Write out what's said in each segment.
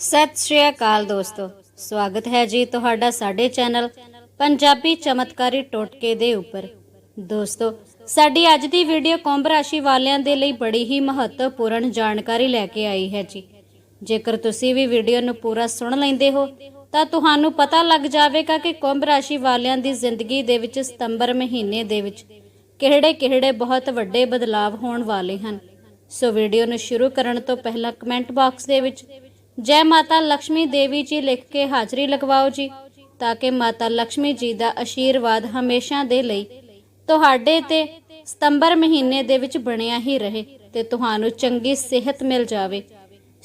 ਸਤਿ ਸ਼੍ਰੀ ਅਕਾਲ ਦੋਸਤੋ। ਸਵਾਗਤ ਹੈ ਜੀ ਤੁਹਾਡਾ ਸਾਡੇ ਚੈਨਲ ਪੰਜਾਬੀ ਚਮਤਕਾਰੀ ਟੋਟਕੇ ਦੇ ਉੱਪਰ। ਦੋਸਤੋ, ਸਾਡੀ ਅੱਜ ਦੀ ਵੀਡੀਓ ਕੁੰਭ ਰਾਸ਼ੀ ਵਾਲਿਆਂ ਦੇ ਲਈ ਬੜੀ ਹੀ ਮਹੱਤਵਪੂਰਨ ਜਾਣਕਾਰੀ ਲੈ ਕੇ ਆਈ ਹੈ ਜੀ। ਜੇਕਰ ਤੁਸੀਂ ਵੀ ਵੀਡੀਓ ਨੂੰ ਪੂਰਾ ਸੁਣ ਲੈਂਦੇ ਹੋ, ਤਾਂ ਤੁਹਾਨੂੰ ਪਤਾ ਲੱਗ ਜਾਵੇਗਾ ਕਿ ਕੁੰਭ ਰਾਸ਼ੀ ਵਾਲਿਆਂ ਦੀ ਜ਼ਿੰਦਗੀ ਦੇ ਵਿੱਚ ਸਤੰਬਰ ਮਹੀਨੇ ਦੇ ਵਿੱਚ ਕਿਹੜੇ-ਕਿਹੜੇ ਬਹੁਤ ਵੱਡੇ ਬਦਲਾਵ ਹੋਣ ਵਾਲੇ ਹਨ। ਸੋ ਵੀਡੀਓ ਨੂੰ ਸ਼ੁਰੂ ਕਰਨ ਤੋਂ ਪਹਿਲਾਂ ਕਮੈਂਟ ਬਾਕਸ ਦੇ ਵਿੱਚ ਜੈ ਮਾਤਾ ਲక్ష్ਮੀ ਦੇਵੀ ਜੀ ਲਿਖ ਕੇ ਹਾਜ਼ਰੀ ਲਗਵਾਓ ਜੀ, ਤਾਂ ਕਿ ਮਾਤਾ ਲక్ష్ਮੀ ਜੀ ਦਾ ਅਸ਼ੀਰਵਾਦ ਹਮੇਸ਼ਾ ਦੇ ਲਈ ਤੁਹਾਡੇ ਤੇ ਸਤੰਬਰ ਮਹੀਨੇ ਦੇ ਵਿੱਚ ਬਣਿਆ ਹੀ ਰਹੇ ਤੇ ਤੁਹਾਨੂੰ ਚੰਗੀ ਸਿਹਤ ਮਿਲ ਜਾਵੇ।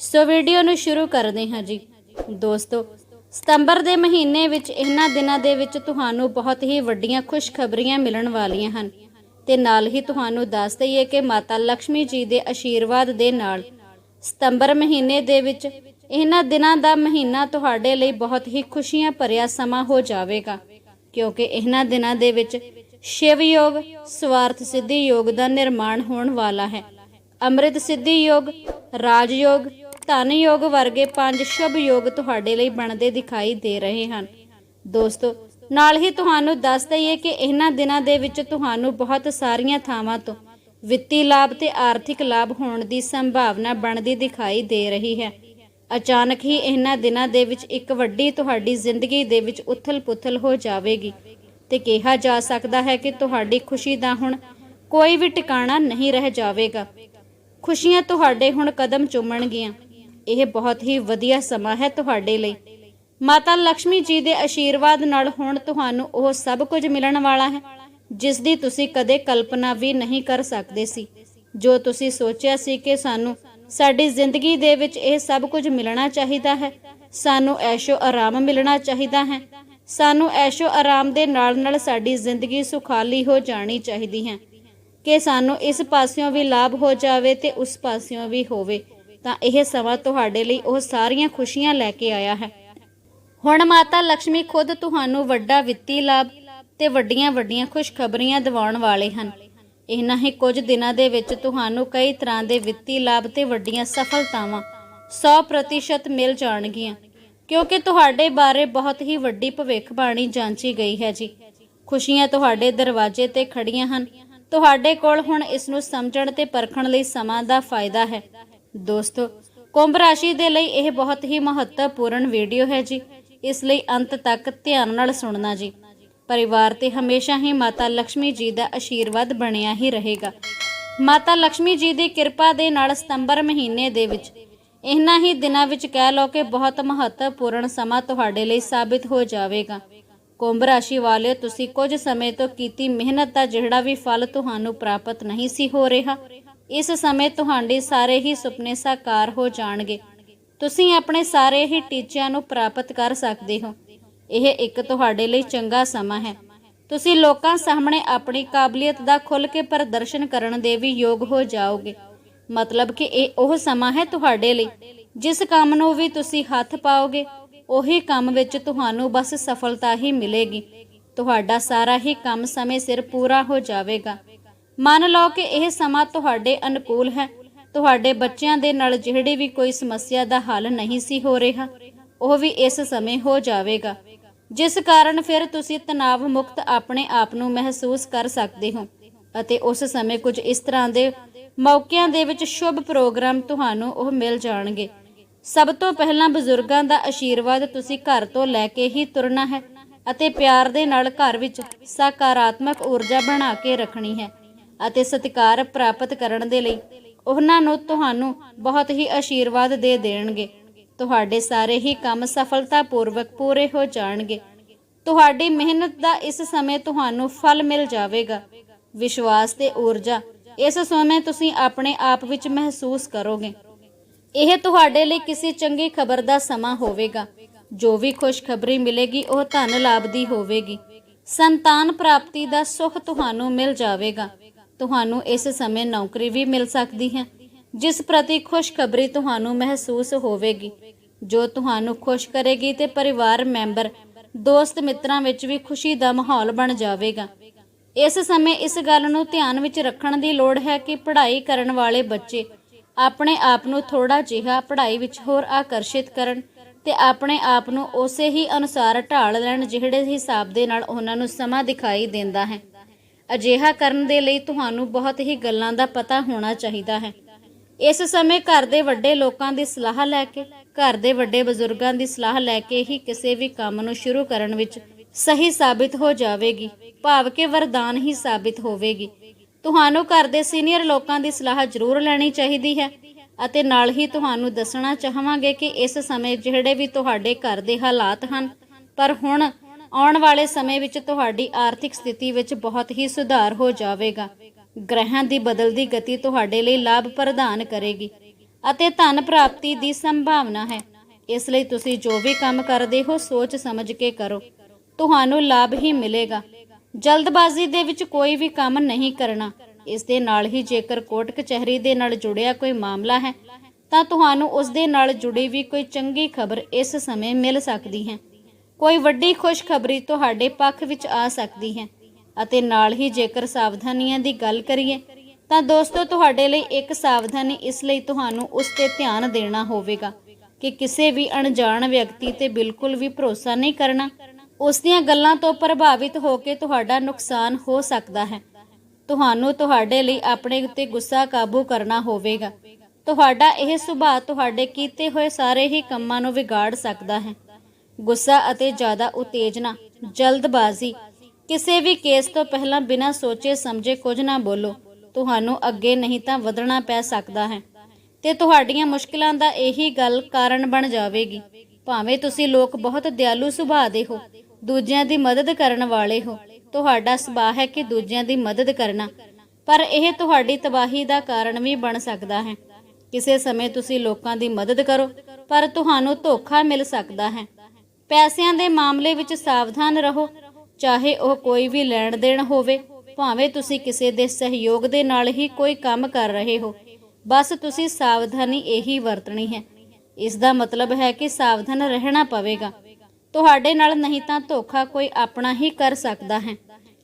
ਸੋ ਵੀਡੀਓ ਨੂੰ ਸ਼ੁਰੂ ਕਰਦੇ ਹਾਂ ਜੀ। ਦੋਸਤੋ, ਸਤੰਬਰ ਦੇ ਮਹੀਨੇ ਵਿੱਚ ਇਹਨਾਂ ਦਿਨਾਂ ਦੇ ਵਿੱਚ ਤੁਹਾਨੂੰ ਬਹੁਤ ਹੀ ਵੱਡੀਆਂ ਖੁਸ਼ਖਬਰੀਆਂ ਮਿਲਣ ਵਾਲੀਆਂ ਹਨ ਤੇ ਨਾਲ ਹੀ ਤੁਹਾਨੂੰ ਦੱਸ ਦਈਏ ਕਿ ਮਾਤਾ ਲక్ష్ਮੀ ਜੀ ਦੇ ਅਸ਼ੀਰਵਾਦ ਦੇ ਨਾਲ ਸਤੰਬਰ ਮਹੀਨੇ ਦੇ ਵਿੱਚ ਇਹਨਾਂ ਦਿਨਾਂ ਦਾ ਮਹੀਨਾ ਤੁਹਾਡੇ ਲਈ ਬਹੁਤ ਹੀ ਖੁਸ਼ੀਆਂ ਭਰਿਆ ਸਮਾਂ ਹੋ ਜਾਵੇਗਾ, ਕਿਉਂਕਿ ਇਹਨਾਂ ਦਿਨਾਂ ਦੇ ਵਿੱਚ ਸ਼ਿਵ ਯੋਗ ਸਵਾਰਥ ਸਿੱਧੀ ਯੋਗ ਦਾ ਨਿਰਮਾਣ ਹੋਣ ਵਾਲਾ ਹੈ। ਅੰਮ੍ਰਿਤ ਸਿੱਧੀ ਯੋਗ ਰਾਜ ਯੋਗ ਧਨ ਯੋਗ ਵਰਗੇ ਪੰਜ ਸ਼ੁਭ ਯੋਗ ਤੁਹਾਡੇ ਲਈ ਬਣਦੇ ਦਿਖਾਈ ਦੇ ਰਹੇ ਹਨ। ਦੋਸਤੋ, ਨਾਲ ਹੀ ਤੁਹਾਨੂੰ ਦੱਸ ਦਈਏ ਕਿ ਇਹਨਾਂ ਦਿਨਾਂ ਦੇ ਵਿੱਚ ਤੁਹਾਨੂੰ ਬਹੁਤ ਸਾਰੀਆਂ ਥਾਵਾਂ ਤੋਂ ਵਿੱਤੀ ਲਾਭ ਤੇ ਆਰਥਿਕ ਲਾਭ ਹੋਣ ਦੀ ਸੰਭਾਵਨਾ ਬਣਦੀ ਦਿਖਾਈ ਦੇ ਰਹੀ ਹੈ। ਅਚਾਨਕ ਹੀ ਇਹਨਾਂ ਦਿਨਾਂ ਦੇ ਵਿੱਚ ਇੱਕ ਵੱਡੀ ਤੁਹਾਡੀ ਜ਼ਿੰਦਗੀ ਦੇ ਵਿੱਚ ਉਥਲ-ਪੁਥਲ ਹੋ ਜਾਵੇਗੀ ਤੇ ਕਿਹਾ ਜਾ ਸਕਦਾ ਹੈ ਕਿ ਤੁਹਾਡੀ ਖੁਸ਼ੀ ਦਾ ਹੁਣ ਕੋਈ ਵੀ ਟਿਕਾਣਾ ਨਹੀਂ ਰਹਿ ਜਾਵੇਗਾ। ਖੁਸ਼ੀਆਂ ਤੁਹਾਡੇ ਹੁਣ ਕਦਮ ਚੁੰਮਣਗੀਆਂ। ਇਹ ਬਹੁਤ ਹੀ ਵਧੀਆ ਸਮਾਂ ਹੈ ਤੁਹਾਡੇ ਲਈ। ਮਾਤਾ ਲక్ష్ਮੀ ਜੀ ਦੇ ਆਸ਼ੀਰਵਾਦ ਨਾਲ ਹੁਣ ਤੁਹਾਨੂੰ ਉਹ ਸਭ ਕੁਝ ਮਿਲਣ ਵਾਲਾ ਹੈ, ਜਿਸ ਦੀ ਤੁਸੀਂ ਕਦੇ ਕਲਪਨਾ ਵੀ ਨਹੀਂ ਕਰ ਸਕਦੇ ਸੀ। ਜੋ ਤੁਸੀਂ ਸੋਚਿਆ ਸੀ ਕਿ ਸਾਨੂੰ ਸਾਡੀ ਜ਼ਿੰਦਗੀ ਦੇ ਵਿੱਚ ਇਹ ਸਭ ਕੁਝ ਮਿਲਣਾ ਚਾਹੀਦਾ ਹੈ। ਸਾਨੂੰ ਐਸ਼ੋ ਆਰਾਮ ਮਿਲਣਾ ਚਾਹੀਦਾ ਹੈ। ਸਾਨੂੰ ਐਸ਼ੋ ਆਰਾਮ ਦੇ ਨਾਲ ਨਾਲ ਸਾਡੀ ਜ਼ਿੰਦਗੀ ਸੁਖਾਲੀ ਹੋ ਜਾਣੀ ਚਾਹੀਦੀ ਹੈ। ਕਿ ਸਾਨੂੰ ਇਸ ਪਾਸਿਓਂ ਵੀ ਲਾਭ ਹੋ ਜਾਵੇ ਤੇ ਉਸ ਪਾਸਿਓਂ ਵੀ ਹੋਵੇ। ਤਾਂ ਇਹ ਸਮਾਂ ਤੁਹਾਡੇ ਲਈ ਉਹ ਸਾਰੀਆਂ ਖੁਸ਼ੀਆਂ ਲੈ ਕੇ ਆਇਆ ਹੈ। ਹੁਣ ਮਾਤਾ ਲక్ష్ਮੀ ਖੁਦ ਤੁਹਾਨੂੰ ਵੱਡਾ ਵਿੱਤੀ ਲਾਭ ਤੇ ਵੱਡੀਆਂ ਵੱਡੀਆਂ ਖੁਸ਼ਖਬਰੀਆਂ ਦਿਵਾਉਣ ਵਾਲੇ ਹਨ। ਇਹਨਾਂ ਹੀ ਕੁਝ ਦਿਨਾਂ ਦੇ ਵਿੱਚ ਤੁਹਾਨੂੰ ਕਈ ਤਰ੍ਹਾਂ ਦੇ ਵਿੱਤੀ ਲਾਭ ਤੇ ਵੱਡੀਆਂ ਸਫਲਤਾਵਾਂ 100% ਮਿਲ ਜਾਣਗੀਆਂ, ਕਿਉਂਕਿ ਤੁਹਾਡੇ ਬਾਰੇ ਬਹੁਤ ਹੀ ਵੱਡੀ ਭਵਿੱਖਬਾਣੀ ਜਾਂਚੀ ਗਈ ਹੈ ਜੀ। ਖੁਸ਼ੀਆਂ ਤੁਹਾਡੇ ਦਰਵਾਜ਼ੇ ਤੇ ਖੜੀਆਂ ਹਨ। ਤੁਹਾਡੇ ਕੋਲ ਹੁਣ ਇਸ ਨੂੰ ਸਮਝਣ ਤੇ ਪਰਖਣ ਲਈ ਸਮਾਂ ਦਾ ਫਾਇਦਾ ਹੈ। ਦੋਸਤੋ, ਕੁੰਭ ਰਾਸ਼ੀ ਦੇ ਲਈ ਇਹ ਬਹੁਤ ਹੀ ਮਹੱਤਵਪੂਰਨ ਵੀਡੀਓ ਹੈ ਜੀ। ਇਸ ਲਈ ਅੰਤ ਤੱਕ ਧਿਆਨ ਨਾਲ ਸੁਣਨਾ ਜੀ। ਪਰਿਵਾਰ ਤੇ ਹਮੇਸ਼ਾ ਹੀ ਮਾਤਾ ਲక్ష్ਮੀ ਜੀ ਦਾ ਆਸ਼ੀਰਵਾਦ ਬਣਿਆ ਹੀ ਰਹੇਗਾ। ਮਾਤਾ ਲక్ష్ਮੀ ਜੀ ਦੀ ਕਿਰਪਾ ਦੇ ਨਾਲ ਸਤੰਬਰ ਮਹੀਨੇ ਦੇ ਵਿੱਚ ਇਹਨਾਂ ਹੀ ਦਿਨਾਂ ਵਿੱਚ ਕਹਿ ਲਓ ਕਿ ਬਹੁਤ ਮਹੱਤਵਪੂਰਨ ਸਮਾਂ ਤੁਹਾਡੇ ਲਈ ਸਾਬਿਤ ਹੋ ਜਾਵੇਗਾ। ਕੁੰਭ ਰਾਸ਼ੀ ਵਾਲੇ ਤੁਸੀਂ ਕੁਝ ਸਮੇਂ ਤੋਂ ਕੀਤੀ ਮਿਹਨਤ ਦਾ ਜਿਹੜਾ ਵੀ ਫਲ ਤੁਹਾਨੂੰ ਪ੍ਰਾਪਤ ਨਹੀਂ ਸੀ ਹੋ ਰਿਹਾ, ਇਸ ਸਮੇਂ ਤੁਹਾਡੇ ਸਾਰੇ ਹੀ ਸੁਪਨੇ ਸਾਕਾਰ ਹੋ ਜਾਣਗੇ। ਤੁਸੀਂ ਆਪਣੇ ਸਾਰੇ ਹੀ ਟੀਚਿਆਂ ਨੂੰ ਪ੍ਰਾਪਤ ਕਰ ਸਕਦੇ ਹੋ। ਇਹ ਇੱਕ ਤੁਹਾਡੇ ਲਈ ਚੰਗਾ ਸਮਾਂ ਹੈ। ਤੁਸੀਂ ਲੋਕਾਂ ਸਾਹਮਣੇ ਆਪਣੀ ਕਾਬਲੀਅਤ ਦਾ ਖੁੱਲ੍ਹ ਕੇ ਪ੍ਰਦਰਸ਼ਨ ਕਰਨ ਦੇ ਵੀ ਯੋਗ ਹੋ ਜਾਓਗੇ। ਮਤਲਬ ਕਿ ਇਹ ਉਹ ਸਮਾਂ ਹੈ ਤੁਹਾਡੇ ਲਈ, ਜਿਸ ਕੰਮ ਨੂੰ ਵੀ ਤੁਸੀਂ ਹੱਥ ਪਾਓਗੇ, ਉਹੀ ਕੰਮ ਵਿੱਚ ਤੁਹਾਨੂੰ ਬਸ ਸਫਲਤਾ ਹੀ ਮਿਲੇਗੀ। ਤੁਹਾਡਾ ਸਾਰਾ ਹੀ ਕੰਮ ਸਮੇਂ ਸਿਰ ਪੂਰਾ ਹੋ ਜਾਵੇਗਾ। ਮੰਨ ਲਓ ਕਿ ਇਹ ਸਮਾਂ ਤੁਹਾਡੇ ਅਨੁਕੂਲ ਹੈ। ਤੁਹਾਡੇ ਬੱਚਿਆਂ ਦੇ ਨਾਲ ਜਿਹੜੀ ਵੀ ਕੋਈ ਸਮੱਸਿਆ ਦਾ ਹੱਲ ਨਹੀਂ ਸੀ ਹੋ ਰਿਹਾ, ਉਹ ਵੀ ਇਸ ਸਮੇਂ ਹੋ ਜਾਵੇਗਾ। ਜਿਸ ਕਾਰਨ ਫਿਰ ਤੁਸੀਂ ਤਣਾਵ ਮੁਕਤ ਆਪਣੇ ਆਪ ਨੂੰ ਮਹਿਸੂਸ ਕਰ ਸਕਦੇ ਹੋ ਅਤੇ ਉਸ ਸਮੇਂ ਕੁਝ ਇਸ ਤਰ੍ਹਾਂ ਦੇ ਮੌਕਿਆਂ ਦੇ ਵਿੱਚ ਸ਼ੁਭ ਪ੍ਰੋਗਰਾਮ ਤੁਹਾਨੂੰ ਉਹ ਮਿਲ ਜਾਣਗੇ। ਸਭ ਤੋਂ ਪਹਿਲਾਂ ਬਜ਼ੁਰਗਾਂ ਦਾ ਆਸ਼ੀਰਵਾਦ ਤੁਸੀਂ ਘਰ ਤੋਂ ਲੈ ਕੇ ਹੀ ਤੁਰਨਾ ਹੈ ਅਤੇ ਪਿਆਰ ਦੇ ਨਾਲ ਘਰ ਵਿੱਚ ਸਕਾਰਾਤਮਕ ਊਰਜਾ ਬਣਾ ਕੇ ਰੱਖਣੀ ਹੈ ਅਤੇ ਸਤਿਕਾਰ ਪ੍ਰਾਪਤ ਕਰਨ ਦੇ ਲਈ ਉਹਨਾਂ ਨੂੰ ਤੁਹਾਨੂੰ ਬਹੁਤ ਹੀ ਆਸ਼ੀਰਵਾਦ ਦੇ ਦੇਣਗੇ। ਤੁਹਾਡੇ ਸਾਰੇ ਹੀ ਕੰਮ ਸਫਲਤਾਪੂਰਵਕ ਪੂਰੇ ਹੋ ਜਾਣਗੇ। ਤੁਹਾਡੀ ਮਿਹਨਤ ਦਾ ਇਸ ਸਮੇਂ ਤੁਹਾਨੂੰ ਫਲ ਮਿਲ ਜਾਵੇਗਾ। ਵਿਸ਼ਵਾਸ ਤੇ ਊਰਜਾ, ਇਸ ਸਮੇਂ ਤੁਸੀਂ ਆਪਣੇ ਆਪ ਵਿੱਚ ਮਹਿਸੂਸ ਕਰੋਗੇ। ਇਹ ਤੁਹਾਡੇ ਲਈ ਕਿਸੇ ਚੰਗੀ ਖਬਰ ਦਾ ਸਮਾਂ ਹੋਵੇਗਾ। ਜੋ ਵੀ ਖੁਸ਼ਖਬਰੀ ਮਿਲੇਗੀ, ਉਹ ਧਨ ਲਾਭ ਦੀ ਹੋਵੇਗੀ। ਸੰਤਾਨ ਪ੍ਰਾਪਤੀ ਦਾ ਸੁਖ ਤੁਹਾਨੂੰ ਮਿਲ ਜਾਵੇਗਾ। ਤੁਹਾਨੂੰ ਇਸ ਸਮੇਂ ਨੌਕਰੀ ਵੀ ਮਿਲ ਸਕਦੀ ਹੈ। ਜਿਸ ਪ੍ਰਤੀ ਖੁਸ਼ਖਬਰੀ ਤੁਹਾਨੂੰ ਮਹਿਸੂਸ ਹੋਵੇਗੀ। ਜੋ ਤੁਹਾਨੂੰ ਖੁਸ਼ ਕਰੇਗੀ ਤੇ ਪਰਿਵਾਰ ਮੈਂਬਰ, ਦੋਸਤ ਮਿੱਤਰਾਂ ਵਿੱਚ ਵੀ ਖੁਸ਼ੀ ਦਾ ਮਾਹੌਲ ਬਣ ਜਾਵੇਗਾ। ਇਸ ਸਮੇਂ ਇਸ ਗੱਲ ਨੂੰ ਧਿਆਨ ਵਿੱਚ ਰੱਖਣ ਦੀ ਲੋੜ ਹੈ ਕਿ ਪੜ੍ਹਾਈ ਕਰਨ ਵਾਲੇ ਬੱਚੇ ਆਪਣੇ ਆਪ ਨੂੰ ਥੋੜਾ ਜਿਹਾ ਪੜ੍ਹਾਈ ਵਿੱਚ ਹੋਰ ਆਕਰਸ਼ਿਤ ਕਰਨ ਤੇ ਆਪਣੇ ਆਪ ਨੂੰ ਉਸੇ ਹੀ ਅਨੁਸਾਰ ਢਾਲ ਲੈਣ ਜਿਹੜੇ ਹਿਸਾਬ ਦੇ ਨਾਲ ਉਹਨਾਂ ਨੂੰ ਸਮਾਂ ਦਿਖਾਈ ਦਿੰਦਾ ਹੈ। ਅਜਿਹਾ ਕਰਨ ਦੇ ਲਈ ਤੁਹਾਨੂੰ ਬਹੁਤ ਹੀ ਗੱਲਾਂ ਦਾ ਪਤਾ ਹੋਣਾ ਚਾਹੀਦਾ ਹੈ। ਇਸ ਸਮੇਂ ਘਰ ਦੇ ਵੱਡੇ ਲੋਕਾਂ ਦੀ ਸਲਾਹ ਲੈ ਕੇ, ਘਰ ਦੇ ਵੱਡੇ ਬਜ਼ੁਰਗਾਂ ਦੀ ਸਲਾਹ ਲੈ ਕੇ ਹੀ ਕਿਸੇ ਵੀ ਕੰਮ ਨੂੰ ਸ਼ੁਰੂ ਕਰਨ ਵਿੱਚ ਸਹੀ ਸਾਬਿਤ ਹੋ ਜਾਵੇਗੀ, ਭਾਵ ਕਿ ਵਰਦਾਨ ਹੀ ਸਾਬਿਤ ਹੋਵੇਗੀ। ਤੁਹਾਨੂੰ ਘਰ ਦੇ ਸੀਨੀਅਰ ਲੋਕਾਂ ਦੀ ਸਲਾਹ ਜ਼ਰੂਰ ਲੈਣੀ ਚਾਹੀਦੀ ਹੈ ਅਤੇ ਨਾਲ ਹੀ ਤੁਹਾਨੂੰ ਦੱਸਣਾ ਚਾਹਾਂਗੇ ਕਿ ਇਸ ਸਮੇਂ ਜਿਹੜੇ ਵੀ ਤੁਹਾਡੇ ਘਰ ਦੇ ਹਾਲਾਤ ਹਨ, ਪਰ ਹੁਣ ਆਉਣ ਵਾਲੇ ਸਮੇਂ ਵਿੱਚ ਤੁਹਾਡੀ ਆਰਥਿਕ ਸਥਿਤੀ ਵਿੱਚ ਬਹੁਤ ਹੀ ਸੁਧਾਰ ਹੋ ਜਾਵੇਗਾ। ਗ੍ਰਹਿਾਂ ਦੀ ਬਦਲਦੀ ਗਤੀ ਤੁਹਾਡੇ ਲਈ ਲਾਭ ਪ੍ਰਦਾਨ ਕਰੇਗੀ ਅਤੇ ਧਨ ਪ੍ਰਾਪਤੀ ਦੀ ਸੰਭਾਵਨਾ ਹੈ। ਇਸ ਲਈ ਤੁਸੀਂ ਜੋ ਵੀ ਕੰਮ ਕਰਦੇ ਹੋ, ਸੋਚ ਸਮਝ ਕੇ ਕਰੋ। ਤੁਹਾਨੂੰ ਲਾਭ ਹੀ ਮਿਲੇਗਾ। ਜਲਦਬਾਜ਼ੀ ਦੇ ਵਿੱਚ ਕੋਈ ਵੀ ਕੰਮ ਨਹੀਂ ਕਰਨਾ। ਇਸ ਦੇ ਨਾਲ ਹੀ ਜੇਕਰ ਕੋਰਟ ਕਚਹਿਰੀ ਦੇ ਨਾਲ ਜੁੜਿਆ ਕੋਈ ਮਾਮਲਾ ਹੈ, ਤਾਂ ਤੁਹਾਨੂੰ ਉਸ ਦੇ ਨਾਲ ਜੁੜੀ ਵੀ ਕੋਈ ਚੰਗੀ ਖਬਰ ਇਸ ਸਮੇਂ ਮਿਲ ਸਕਦੀ ਹੈ। ਕੋਈ ਵੱਡੀ ਖੁਸ਼ਖਬਰੀ ਤੁਹਾਡੇ ਪੱਖ ਵਿੱਚ ਆ ਸਕਦੀ ਹੈ। ਅਤੇ ਨਾਲ ਹੀ ਜੇਕਰ ਸਾਵਧਾਨੀਆਂ ਦੀ ਗੱਲ ਕਰੀਏ, ਤਾਂ ਦੋਸਤੋ ਤੁਹਾਡੇ ਲਈ ਇੱਕ ਸਾਵਧਾਨੀ ਇਸ ਲਈ ਤੁਹਾਨੂੰ ਉਸ ਤੇ ਧਿਆਨ ਦੇਣਾ ਹੋਵੇਗਾ ਕਿ ਕਿਸੇ ਵੀ ਅਣਜਾਣ ਵਿਅਕਤੀ ਤੇ ਬਿਲਕੁਲ ਵੀ ਭਰੋਸਾ ਨਹੀਂ ਕਰਨਾ। ਉਸ ਦੀਆਂ ਗੱਲਾਂ ਤੋਂ ਪ੍ਰਭਾਵਿਤ ਹੋ ਕੇ ਤੁਹਾਡਾ ਨੁਕਸਾਨ ਹੋ ਸਕਦਾ ਹੈ। ਤੁਹਾਨੂੰ ਤੁਹਾਡੇ ਲਈ ਆਪਣੇ ਉੱਤੇ ਗੁੱਸਾ ਕਾਬੂ ਕਰਨਾ ਹੋਵੇਗਾ। ਤੁਹਾਡਾ ਇਹ ਸੁਭਾਅ ਤੁਹਾਡੇ ਕੀਤੇ ਹੋਏ ਸਾਰੇ ਹੀ ਕੰਮਾਂ ਨੂੰ ਵਿਗਾੜ ਸਕਦਾ ਹੈ। ਗੁੱਸਾ ਅਤੇ ਜ਼ਿਆਦਾ ਉਤੇਜਨਾ, ਜਲਦਬਾਜ਼ੀ ਕਿਸੇ ਵੀ ਕੇਸ ਤੋਂ ਪਹਿਲਾਂ ਬਿਨਾਂ ਸੋਚੇ ਸਮਝੇ ਕੁਝ ਨਾ ਬੋਲੋ। ਤੁਹਾਨੂੰ ਅੱਗੇ ਨਹੀਂ ਤਾਂ ਵਧਣਾ ਪੈ ਸਕਦਾ ਹੈ। ਤੇ ਤੁਹਾਡੀਆਂ ਮੁਸ਼ਕਲਾਂ ਦਾ ਇਹੀ ਗੱਲ ਕਾਰਨ ਬਣ ਜਾਵੇਗੀ। ਭਾਵੇਂ ਤੁਸੀਂ ਲੋਕ ਬਹੁਤ ਦਿਆਲੂ ਸੁਭਾਅ ਦੇ ਹੋ, ਦੂਜਿਆਂ ਦੀ ਮਦਦ ਕਰਨ ਵਾਲੇ ਹੋ, ਤੁਹਾਡਾ ਸੁਭਾਅ ਹੈ ਕਿ ਦੂਜਿਆਂ ਦੀ ਮਦਦ ਕਰਨਾ। ਪਰ ਇਹ ਤੁਹਾਡੀ ਤਬਾਹੀ ਦਾ ਕਾਰਨ ਵੀ ਬਣ ਸਕਦਾ ਹੈ। ਕਿਸੇ ਸਮੇਂ ਤੁਸੀਂ ਲੋਕਾਂ ਦੀ ਮਦਦ ਕਰੋ, ਪਰ ਤੁਹਾਨੂੰ ਧੋਖਾ ਮਿਲ ਸਕਦਾ ਹੈ। ਪੈਸਿਆਂ ਦੇ ਮਾਮਲੇ ਵਿੱਚ ਸਾਵਧਾਨ ਰਹੋ ਚਾਹੇ ਉਹ ਕੋਈ ਵੀ ਲੈਣ ਦੇਣ ਹੋਵੇ, ਭਾਵੇਂ ਤੁਸੀਂ ਕਿਸੇ ਦੇ ਸਹਿਯੋਗ ਦੇ ਨਾਲ ਹੀ ਕੋਈ ਕੰਮ ਕਰ ਰਹੇ ਹੋ, ਬਸ ਤੁਸੀਂ ਸਾਵਧਾਨੀ ਇਹੀ ਵਰਤਣੀ ਹੈ। ਇਸ ਦਾ ਮਤਲਬ ਹੈ ਕਿ ਸਾਵਧਾਨ ਰਹਿਣਾ ਪਵੇਗਾ। ਤੁਹਾਡੇ ਨਾਲ ਨਹੀਂ ਤਾਂ ਧੋਖਾ ਕੋਈ ਆਪਣਾ ਹੀ ਕਰ ਸਕਦਾ ਹੈ।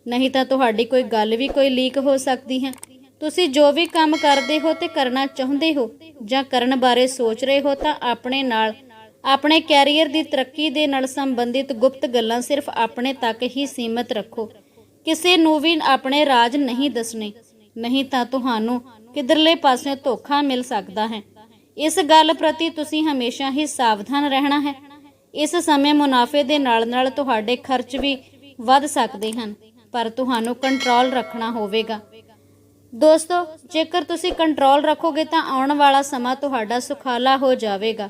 ਨਹੀਂ ਤਾਂ ਤੁਹਾਡੀ ਕੋਈ ਗੱਲ ਵੀ ਕੋਈ ਲੀਕ ਹੋ ਸਕਦੀ ਹੈ। ਤੁਸੀਂ ਜੋ ਵੀ ਕੰਮ ਕਰਦੇ ਹੋ ਤੇ ਕਰਨਾ ਚਾਹੁੰਦੇ ਹੋ ਜਾਂ ਕਰਨ ਬਾਰੇ ਸੋਚ ਰਹੇ ਹੋ ਤਾਂ ਆਪਣੇ ਨਾਲ ਆਪਣੇ ਕੈਰੀਅਰ ਦੀ ਤਰੱਕੀ ਦੇ ਨਾਲ ਸੰਬੰਧਿਤ ਗੁਪਤ ਗੱਲਾਂ ਸਿਰਫ ਆਪਣੇ ਤੱਕ ਹੀ ਸੀਮਿਤ ਰੱਖੋ। ਕਿਸੇ ਨੂੰ ਵੀ ਆਪਣੇ ਰਾਜ ਨਹੀਂ ਦੱਸਣੇ। ਨਹੀਂ ਤਾਂ ਤੁਹਾਨੂੰ ਕਿਧਰਲੇ ਪਾਸਿਓਂ ਧੋਖਾ ਮਿਲ ਸਕਦਾ ਹੈ। ਇਸ ਗੱਲ ਪ੍ਰਤੀ ਤੁਸੀਂ ਹਮੇਸ਼ਾ ਹੀ ਸਾਵਧਾਨ ਰਹਿਣਾ ਹੈ। ਇਸ ਸਮੇਂ ਮੁਨਾਫੇ ਦੇ ਨਾਲ-ਨਾਲ ਤੁਹਾਡੇ ਖਰਚ ਵੀ ਵੱਧ ਸਕਦੇ ਹਨ, ਪਰ ਤੁਹਾਨੂੰ ਕੰਟਰੋਲ ਰੱਖਣਾ ਹੋਵੇਗਾ। ਦੋਸਤੋ, ਜੇਕਰ ਤੁਸੀਂ ਕੰਟਰੋਲ ਰੱਖੋਗੇ ਤਾਂ ਆਉਣ ਵਾਲਾ ਸਮਾਂ ਤੁਹਾਡਾ ਸੁਖਾਲਾ ਹੋ ਜਾਵੇਗਾ।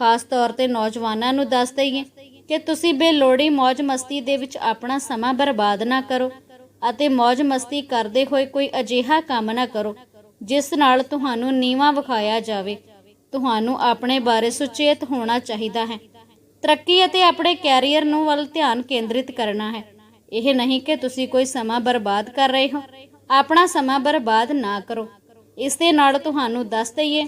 ਖਾਸ ਤੌਰ ਤੇ ਨੌਜਵਾਨਾਂ ਨੂੰ ਦੱਸ ਦਈਏ ਕਿ ਤੁਸੀਂ ਬੇਲੋੜੀ ਮौज ਮਸਤੀ ਦੇ ਵਿੱਚ ਆਪਣਾ ਸਮਾਂ ਬਰਬਾਦ ਨਾ ਕਰੋ ਅਤੇ ਮौज ਮਸਤੀ ਕਰਦੇ ਹੋਏ ਕੋਈ ਅਜਿਹਾ ਕੰਮ ਨਾ ਕਰੋ, ਜਿਸ ਨਾਲ ਤੁਹਾਨੂੰ ਨੀਵਾ ਵਿਖਾਇਆ ਜਾਵੇ। ਤੁਹਾਨੂੰ ਆਪਣੇ ਬਾਰੇ ਸੁਚੇਤ ਹੋਣਾ ਚਾਹੀਦਾ ਹੈ। ਤਰੱਕੀ ਅਤੇ ਆਪਣੇ ਕੈਰੀਅਰ ਨੂੰ ਵੱਲ ਧਿਆਨ ਕੇਂਦਰਿਤ ਕਰਨਾ ਹੈ। ਇਹ ਨਹੀਂ ਕਿ ਤੁਸੀਂ ਕੋਈ ਸਮਾਂ ਬਰਬਾਦ ਕਰ ਰਹੇ ਹੋ। ਆਪਣਾ ਸਮਾਂ ਬਰਬਾਦ ਨਾ ਕਰੋ। ਇਸ ਦੇ ਨਾਲ ਤੁਹਾਨੂੰ ਦੱਸ ਦਈਏ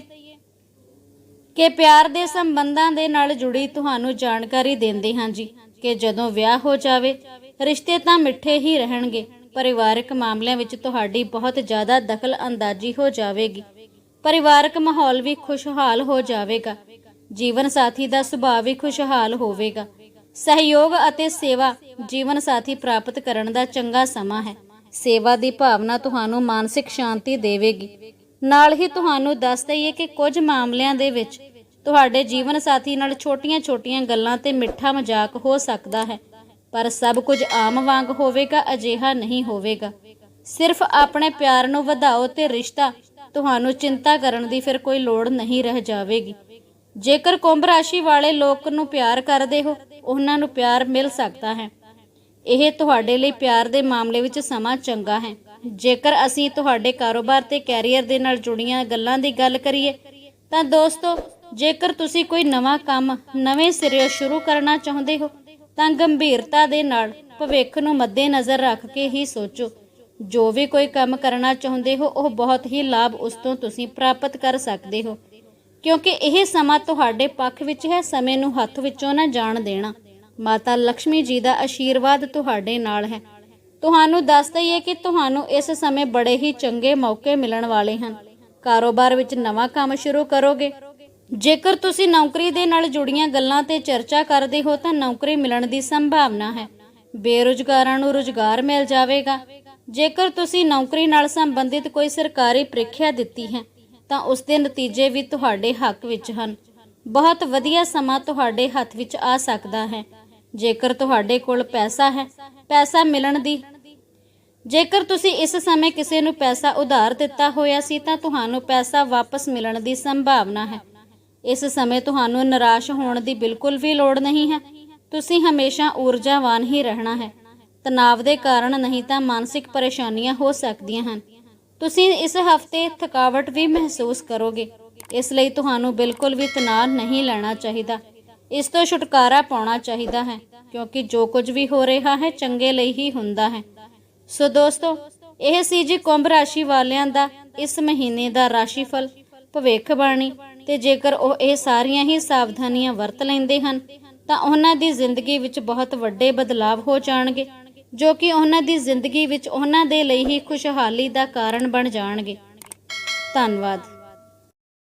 ਕਿ ਪਿਆਰ ਦੇ ਸੰਬੰਧਾਂ ਦੇ ਨਾਲ ਜੁੜੀ ਤੁਹਾਨੂੰ ਜਾਣਕਾਰੀ ਦਿੰਦੇ ਹਾਂ ਜੀ ਕਿ ਜਦੋਂ ਵਿਆਹ ਹੋ ਜਾਵੇ, ਰਿਸ਼ਤੇ ਤਾਂ ਮਿੱਠੇ ਹੀ ਰਹਿਣਗੇ, ਪਰਿਵਾਰਕ ਮਾਮਲਿਆਂ ਵਿੱਚ ਤੁਹਾਡੀ ਬਹੁਤ ਜ਼ਿਆਦਾ ਦਖਲ ਅੰਦਾਜ਼ੀ ਹੋ ਜਾਵੇਗੀ। ਪਰਿਵਾਰਕ ਮਾਹੌਲ ਵੀ ਖੁਸ਼ਹਾਲ ਹੋ ਜਾਵੇਗਾ, ਜੀਵਨ ਸਾਥੀ ਦਾ ਸੁਭਾਅ ਵੀ ਖੁਸ਼ਹਾਲ ਹੋਵੇਗਾ। ਸਹਿਯੋਗ ਅਤੇ ਸੇਵਾ ਜੀਵਨ ਸਾਥੀ ਪ੍ਰਾਪਤ ਕਰਨ ਦਾ ਚੰਗਾ ਸਮਾਂ ਹੈ। ਸੇਵਾ ਦੀ ਭਾਵਨਾ ਤੁਹਾਨੂੰ ਮਾਨਸਿਕ ਸ਼ਾਂਤੀ ਦੇਵੇਗੀ। ਨਾਲ ਹੀ ਤੁਹਾਨੂੰ ਦੱਸ ਦਈਏ ਕਿ ਕੁਝ ਮਾਮਲਿਆਂ ਦੇ ਵਿੱਚ ਤੁਹਾਡੇ ਜੀਵਨ ਸਾਥੀ ਨਾਲ ਛੋਟੀਆਂ-ਛੋਟੀਆਂ ਗੱਲਾਂ ਤੇ ਮਿੱਠਾ ਮਜ਼ਾਕ ਹੋ ਸਕਦਾ ਹੈ, ਪਰ ਸਭ ਕੁਝ ਆਮ ਵਾਂਗ ਹੋਵੇਗਾ, ਅਜਿਹਾ ਨਹੀਂ ਹੋਵੇਗਾ। ਸਿਰਫ ਆਪਣੇ ਪਿਆਰ ਨੂੰ ਵਧਾਓ ਤੇ ਰਿਸ਼ਤਾ ਤੁਹਾਨੂੰ ਚਿੰਤਾ ਕਰਨ ਦੀ ਫਿਰ ਕੋਈ ਲੋੜ ਨਹੀਂ ਰਹਿ ਜਾਵੇਗੀ। ਜੇਕਰ ਕੁੰਭ ਰਾਸ਼ੀ ਵਾਲੇ ਲੋਕ ਨੂੰ ਪਿਆਰ ਕਰਦੇ ਹੋ, ਉਹਨਾਂ ਨੂੰ ਪਿਆਰ ਮਿਲ ਸਕਦਾ ਹੈ। ਇਹ ਤੁਹਾਡੇ ਲਈ ਪਿਆਰ ਦੇ ਮਾਮਲੇ ਵਿੱਚ ਸਮਾਂ ਚੰਗਾ ਹੈ। ਜੇਕਰ ਅਸੀਂ ਤੁਹਾਡੇ ਕਾਰੋਬਾਰ ਤੇ ਕੈਰੀਅਰ ਦੇ ਨਾਲ ਜੁੜੀਆਂ ਗੱਲਾਂ ਦੀ ਗੱਲ ਕਰੀਏ, ਤਾਂ ਦੋਸਤੋ, ਜੇਕਰ ਤੁਸੀਂ ਕੋਈ ਨਵਾਂ ਕੰਮ ਨਵੇਂ ਸਿਰੇ ਸ਼ੁਰੂ ਕਰਨਾ ਚਾਹੁੰਦੇ ਹੋ, ਤਾਂ ਗੰਭੀਰਤਾ ਦੇ ਨਾਲ ਭਵਿੱਖ ਨੂੰ ਮੱਦੇਨਜ਼ਰ ਰੱਖ ਕੇ ਹੀ ਸੋਚੋ। ਜੋ ਵੀ ਕੋਈ ਕੰਮ ਕਰਨਾ ਚਾਹੁੰਦੇ ਹੋ, ਉਹ ਬਹੁਤ ਹੀ ਲਾਭ ਉਸ ਤੋਂ ਤੁਸੀਂ ਪ੍ਰਾਪਤ ਕਰ ਸਕਦੇ ਹੋ। ਕਿਉਂਕਿ ਇਹ ਸਮਾਂ ਤੁਹਾਡੇ ਪੱਖ ਵਿੱਚ ਹੈ, ਸਮੇਂ ਨੂੰ ਹੱਥ ਵਿੱਚੋਂ ਨਾ ਜਾਣ ਦੇਣਾ। ਮਾਤਾ ਲక్ష్ਮੀ ਜੀ ਦਾ ਆਸ਼ੀਰਵਾਦ ਤੁਹਾਡੇ ਨਾਲ ਹੈ। ਤੁਹਾਨੂੰ ਦੱਸ ਦਈਏ ਕਿ ਤੁਹਾਨੂੰ ਇਸ ਸਮੇਂ ਬੜੇ ਹੀ ਚੰਗੇ ਮੌਕੇ ਮਿਲਣ ਵਾਲੇ ਹਨ। ਕਾਰੋਬਾਰ ਵਿੱਚ ਨਵਾਂ ਕੰਮ ਸ਼ੁਰੂ ਕਰੋਗੇ। ਜੇਕਰ ਤੁਸੀਂ ਨੌਕਰੀ ਦੇ ਨਾਲ ਜੁੜੀਆਂ ਗੱਲਾਂ ਤੇ ਚਰਚਾ ਕਰਦੇ ਹੋ ਤਾਂ ਨੌਕਰੀ ਮਿਲਣ ਦੀ ਸੰਭਾਵਨਾ ਹੈ। ਬੇਰੁਜ਼ਗਾਰਾਂ ਨੂੰ ਰੁਜ਼ਗਾਰ ਮਿਲ ਜਾਵੇਗਾ। ਜੇਕਰ ਤੁਸੀਂ ਨੌਕਰੀ ਨਾਲ ਸੰਬੰਧਿਤ ਕੋਈ ਸਰਕਾਰੀ ਪ੍ਰੀਖਿਆ ਦਿੱਤੀ ਹੈ, ਤਾਂ ਉਸ ਦੇ ਨਤੀਜੇ ਵੀ ਤੁਹਾਡੇ ਹੱਕ ਵਿੱਚ ਹਨ। ਬਹੁਤ ਵਧੀਆ ਸਮਾਂ ਤੁਹਾਡੇ ਹੱਥ ਵਿੱਚ ਆ ਸਕਦਾ ਹੈ। ਜੇਕਰ ਤੁਹਾਡੇ ਕੋਲ ਪੈਸਾ ਹੈ, ਪੈਸਾ ਮਿਲਣ ਦੀ। ਜੇਕਰ ਤੁਸੀਂ ਇਸ ਸਮੇਂ ਕਿਸੇ ਨੂੰ ਪੈਸਾ ਉਧਾਰ ਦਿੱਤਾ ਹੋਇਆ ਸੀ, ਤਾਂ ਤੁਹਾਨੂੰ ਪੈਸਾ ਵਾਪਸ ਮਿਲਣ ਦੀ ਸੰਭਾਵਨਾ ਹੈ। ਇਸ ਸਮੇਂ ਤੁਹਾਨੂੰ ਨਿਰਾਸ਼ ਹੋਣ ਦੀ ਬਿਲਕੁਲ ਵੀ ਲੋੜ ਨਹੀਂ ਹੈ। ਤੁਸੀਂ ਹਮੇਸ਼ਾ ਊਰਜਾਵਾਨ ਹੀ ਰਹਿਣਾ ਹੈ। ਤਣਾਅ ਦੇ ਕਾਰਨ ਨਹੀਂ ਤਾਂ ਮਾਨਸਿਕ ਪਰੇਸ਼ਾਨੀਆਂ ਹੋ ਸਕਦੀਆਂ ਹਨ। ਤੁਸੀਂ ਇਸ ਹਫ਼ਤੇ ਥਕਾਵਟ ਵੀ ਮਹਿਸੂਸ ਕਰੋਗੇ। ਇਸ ਲਈ ਤੁਹਾਨੂੰ ਬਿਲਕੁਲ ਵੀ ਤਣਾਅ ਨਹੀਂ ਲੈਣਾ ਚਾਹੀਦਾ। ਇਸ ਤੋਂ ਛੁਟਕਾਰਾ ਪਾਉਣਾ ਚਾਹੀਦਾ ਹੈ, ਕਿਉਂਕਿ ਜੋ ਕੁਝ ਵੀ ਹੋ ਰਿਹਾ ਹੈ ਚੰਗੇ ਲਈ ਹੀ ਹੁੰਦਾ ਹੈ। ਸੋ ਦੋਸਤੋ, ਇਹ ਸੀ ਜੀ ਕੁੰਭ ਰਾਸ਼ੀ ਵਾਲਿਆਂ ਦਾ ਇਸ ਮਹੀਨੇ ਦਾ ਰਾਸ਼ੀਫਲ ਭਵਿੱਖਬਾਣੀ ਤੇ ਜੇਕਰ ਉਹ ਇਹ ਸਾਰੀਆਂ ਹੀ ਸਾਵਧਾਨੀਆਂ ਵਰਤ ਲੈਂਦੇ ਹਨ, ਤਾਂ ਉਹਨਾਂ ਦੀ ਜ਼ਿੰਦਗੀ ਵਿੱਚ ਬਹੁਤ ਵੱਡੇ ਬਦਲਾਅ ਹੋ ਜਾਣਗੇ, ਜੋ ਕਿ ਉਹਨਾਂ ਦੀ ਜ਼ਿੰਦਗੀ ਵਿੱਚ ਉਹਨਾਂ ਦੇ ਲਈ ਹੀ ਖੁਸ਼ਹਾਲੀ ਦਾ ਕਾਰਨ ਬਣ ਜਾਣਗੇ। ਧੰਨਵਾਦ।